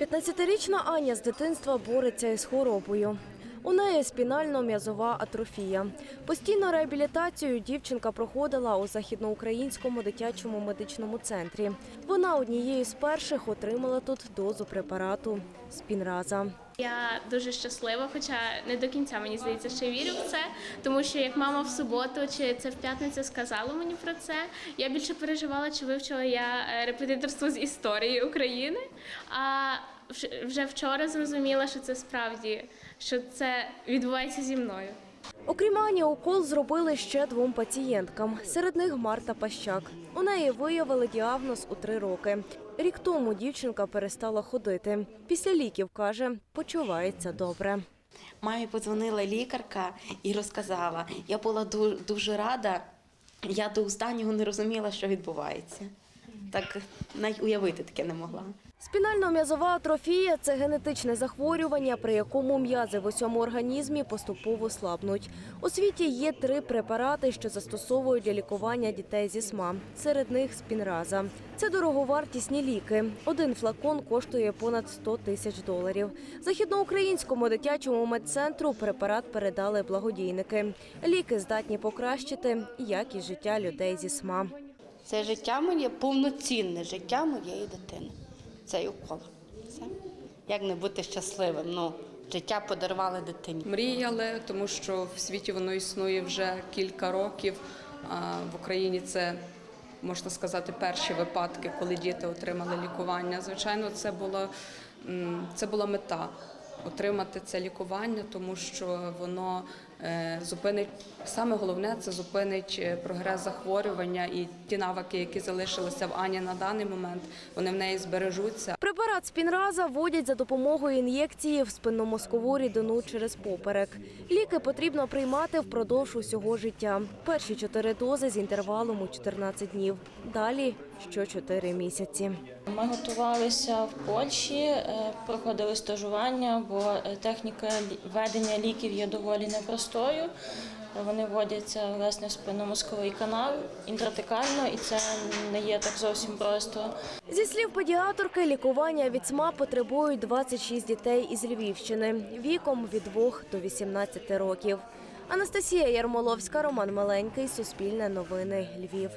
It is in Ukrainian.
15-річна Аня з дитинства бореться із хворобою. У неї спінально-м'язова атрофія. Постійну реабілітацію дівчинка проходила у західноукраїнському дитячому медичному центрі. Вона однією з перших отримала тут дозу препарату спінраза. Я дуже щаслива, хоча не до кінця мені здається, що вірю в це, тому що як мама в суботу чи це в п'ятницю сказала мені про це, я більше переживала, чи вивчила я е, репетиторство з історії України. А вже вчора зрозуміла, що це справді що це відбувається зі мною. Окрім Ані, укол зробили ще двом пацієнткам. Серед них Марта Пащак. У неї виявили діагноз у три роки. Рік тому дівчинка перестала ходити. Після ліків каже, почувається добре. Мамі подзвонила лікарка і розказала. Я була ду- дуже рада. Я до останнього не розуміла, що відбувається. Так навіть уявити таке не могла. Спінально-м'язова атрофія це генетичне захворювання, при якому м'язи в усьому організмі поступово слабнуть. У світі є три препарати, що застосовують для лікування дітей зі СМА. Серед них спінраза. Це дороговартісні ліки. Один флакон коштує понад 100 тисяч доларів. Західноукраїнському дитячому медцентру препарат передали благодійники. Ліки здатні покращити якість життя людей зі СМА. Це життя моє, повноцінне життя моєї дитини. Цей укол. Все. Як не бути щасливим? Ну, життя подарували дитині. Мріяли, тому що в світі воно існує вже кілька років. В Україні це можна сказати перші випадки, коли діти отримали лікування. Звичайно, це була це була мета. Отримати це лікування, тому що воно зупинить саме головне це зупинить е, прогрес захворювання і ті навики, які залишилися в Ані на даний момент, вони в неї збережуться. Препарат спінраза вводять за допомогою ін'єкції в спинномозкову рідину через поперек. Ліки потрібно приймати впродовж усього життя. Перші чотири дози з інтервалом у 14 днів. Далі що 4 місяці. Ми готувалися в Польщі, е, проходили стажування, бо е, техніка ведення ліків є доволі непростою. Вони вводяться власне в спинномозковий канал інтратикально, і це не є так зовсім просто. Зі слів педіатрки, лікування від СМА потребують 26 дітей із Львівщини віком від 2 до 18 років. Анастасія Ярмоловська, Роман Маленький, Суспільне новини, Львів.